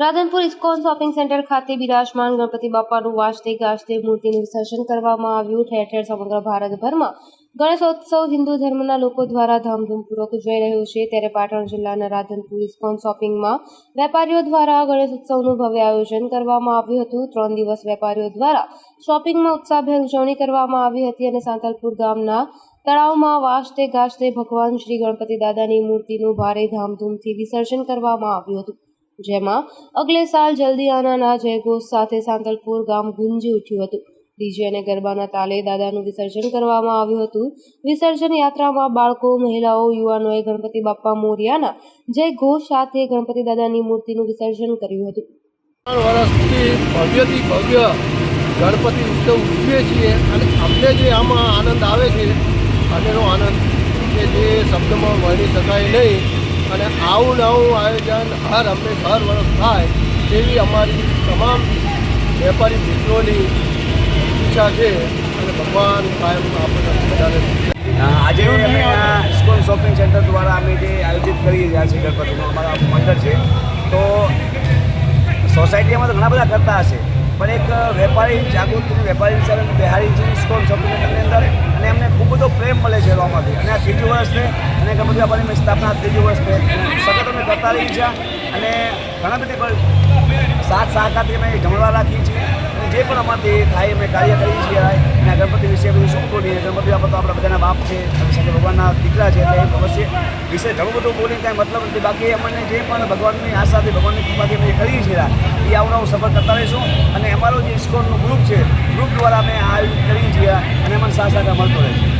Radhanpur ISKCON shopping centre ખાતે બિરાજમાન ગણપતિ બાપાનું વાજતે ગાજતે મૂર્તિનું વિસર્જન કરવામાં આવ્યું. ઠેર ઠેર સમગ્ર ભારતભરમાં ગણેશોત્સવ હિન્દુ ધર્મના લોકો દ્વારા ધામધૂમપૂર્વક ઉજવાઈ રહ્યો છે. ત્યારે પાટણ જિલ્લાના રાધનપુર ઇસ્કોન શોપિંગમાં વેપારીઓ દ્વારા ગણેશ ઉત્સવનું ભવ્ય આયોજન કરવામાં આવ્યું હતું. ત્રણ દિવસ વેપારીઓ દ્વારા શોપિંગમાં ઉત્સાહભેર ઉજવણી કરવામાં આવી હતી અને સાંતલપુર ગામના તળાવમાં વાજતે ગાજતે ભગવાન શ્રી ગણપતિ દાદાની મૂર્તિનું ભારે ધામધૂમથી વિસર્જન કરવામાં આવ્યું હતું. જેમાં અગલે સાલ જલ્દી જય જયઘોષ સાથે સાંતલપુર ગામ ગુંજી ઉઠ્યું હતું. ડીજે અને ગરબાના તાલે દાદાનું વિસર્જન કરવામાં આવ્યું હતું. વિસર્જન યાત્રામાં બાળકો, મહિલાઓ, યુવાનોએ ગણપતિ બાપ્પા મોરિયાના જય ઘોષ સાથે ગણપતિ દાદાની મૂર્તિનું વિસર્જન કર્યું હતું. વર્ષથી ભવ્યથી ભવ્ય ગણપતિ ઉત્સવ ઉજવીએ છીએ અને અમને જે આમાં આનંદ આવે છે અનેરો આનંદ કે જે શબ્દમાં વર્ણી શકાય નહીં અને આવું નવું આયોજન હર હંમેશ હર વર્ષ થાય તેવી અમારી તમામ વેપારી મિત્રોની ઈચ્છા છે અને ભગવાન કાયમ આપણને બધાને આજે ઇસ્કોન શોપિંગ સેન્ટર દ્વારા અમે જે આયોજિત કરી રહ્યા છીએ ગણપતિનું અમારા મંડળ છે. તો સોસાયટીમાં તો ઘણા બધા કરતા હશે પણ એક વેપારી જાગૃતિ વેપારી વિચાર બિહારી છે ઇસ્કોન શોપિંગ સેન્ટરની અંદર અને એમને ખૂબ બધો પ્રેમ મળે છે રોમાંથી અને આ ત્રીજું વર્ષ મેં સ્થાપના ત્રીજું વર્ષ છે. સતત અમે કરતા રહી છે. અને ઘણા બધી સાથ સહકારથી અમે જમણવા રાખીએ છીએ. જે પણ અમારથી થાય, અમે કાર્ય કરીએ છીએ. અને ગણપતિ વિશે બધું શું બોલીએ? ગણપતિ બાપા તો આપણા બધાના બાપ છે. સાથે ભગવાનના દીકરા છે. એ વિશે વિશે ઘણું બધું બોલીને કાંઈ મતલબ નથી. બાકી અમને જે પણ ભગવાનની આશાથી ભગવાનની કૃપાથી અમે કરીએ છીએ. એ આવડાવું આવું સફર કરતા રહીશું. અને અમારો જે ઇસ્કોનનું ગ્રુપ છે ગ્રુપ દ્વારા અમે આ આયોજિત કરીએ છીએ. અને અમને સાથ સાથે મળતો રહે છે